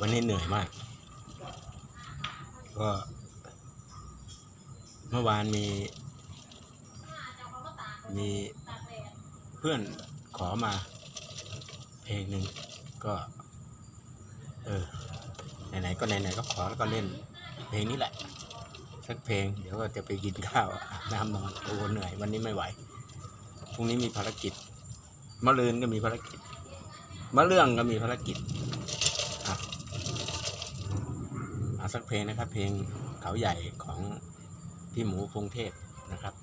วันนี้เหนื่อยมาก ก็ เมื่อวานมี มีเพื่อนขอมา เพลงหนึ่งก็ เออไหนๆก็ไหนๆก็ขอแล้วก็เล่น เพลงนี้แหละสักเพลงเดี๋ยวก็จะไปกินข้าวอาบน้ำนอนโอ้เหนื่อย วันนี้ไม่ไหวพรุ่งนี้มีภารกิจมะรืนก็มีภารกิจมะเรื่องก็มีภารกิจอะเอา สักเพลงนะครับ เพลงเขาใหญ่ของพี่หมูพงเทพนะครับ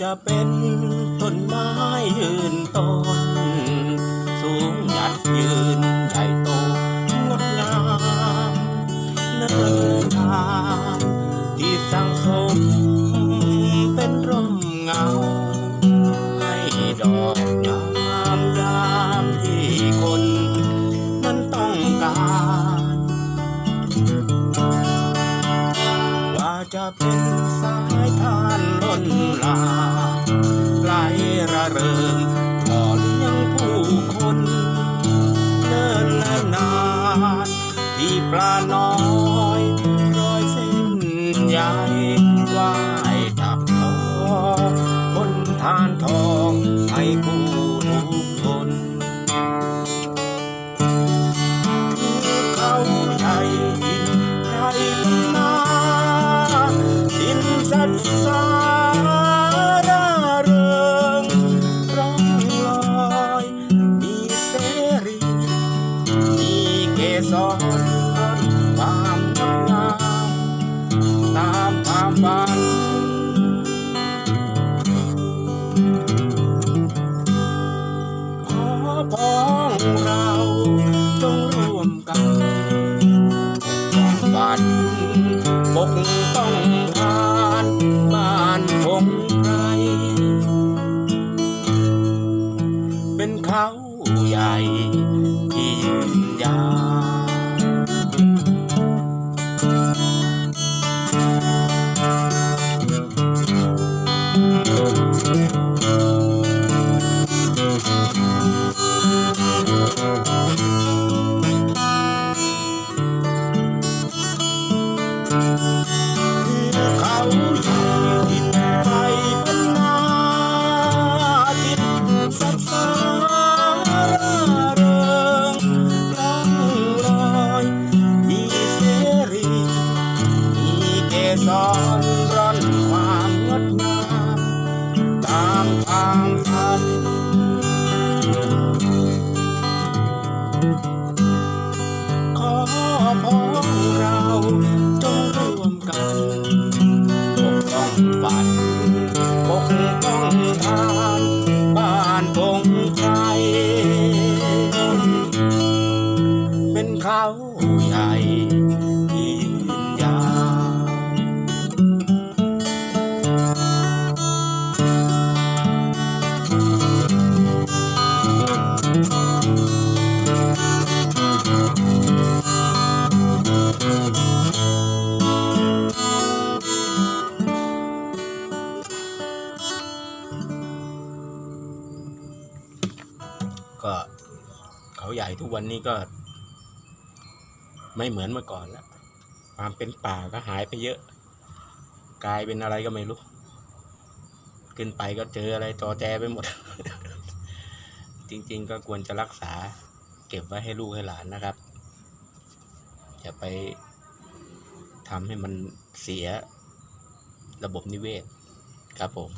จะเป็นต้นไม้ยืนต้น สูงหยัดยืนใหญ่โตงดงามเนินทางที่สังสมเป็นร่มเงา ให้ดอกงามยามที่คนนั้นต้องการว่าจะเป็นสายทาน ล้นลาไหลระเริงหล่อเลี้ยงผู้คนเดินและนานที่ปลาน้อยรอยเส้นใหญ่ว่ายจับทองบนทานทองให้ผู้ทุกคนเขาใหญ่ดินไพรนาดินสัตส สรความงดงามตามความฝันขอพ้องเราจงร่วมกันปกป้องฝันปกป้องทานบ้านพงไพรเป็นเขาใหญ่ที่ยืนยาว ฝันปกป้องทานบ้านคงไทยเป็นเขาใหญ่ เขาใหญ่ทุกวันนี้ก็ ไม่เหมือนเมื่อก่อนแล้วความเป็นป่าก็หายไปเยอะ กลายเป็นอะไรก็ไม่รู้ ขึ้นไปก็เจออะไรจอแจไปหมด จริง ๆ ก็ควรจะรักษา เก็บไว้ให้ลูกให้หลานนะครับอย่าไปทำให้มันเสียระบบนิเวศครับผม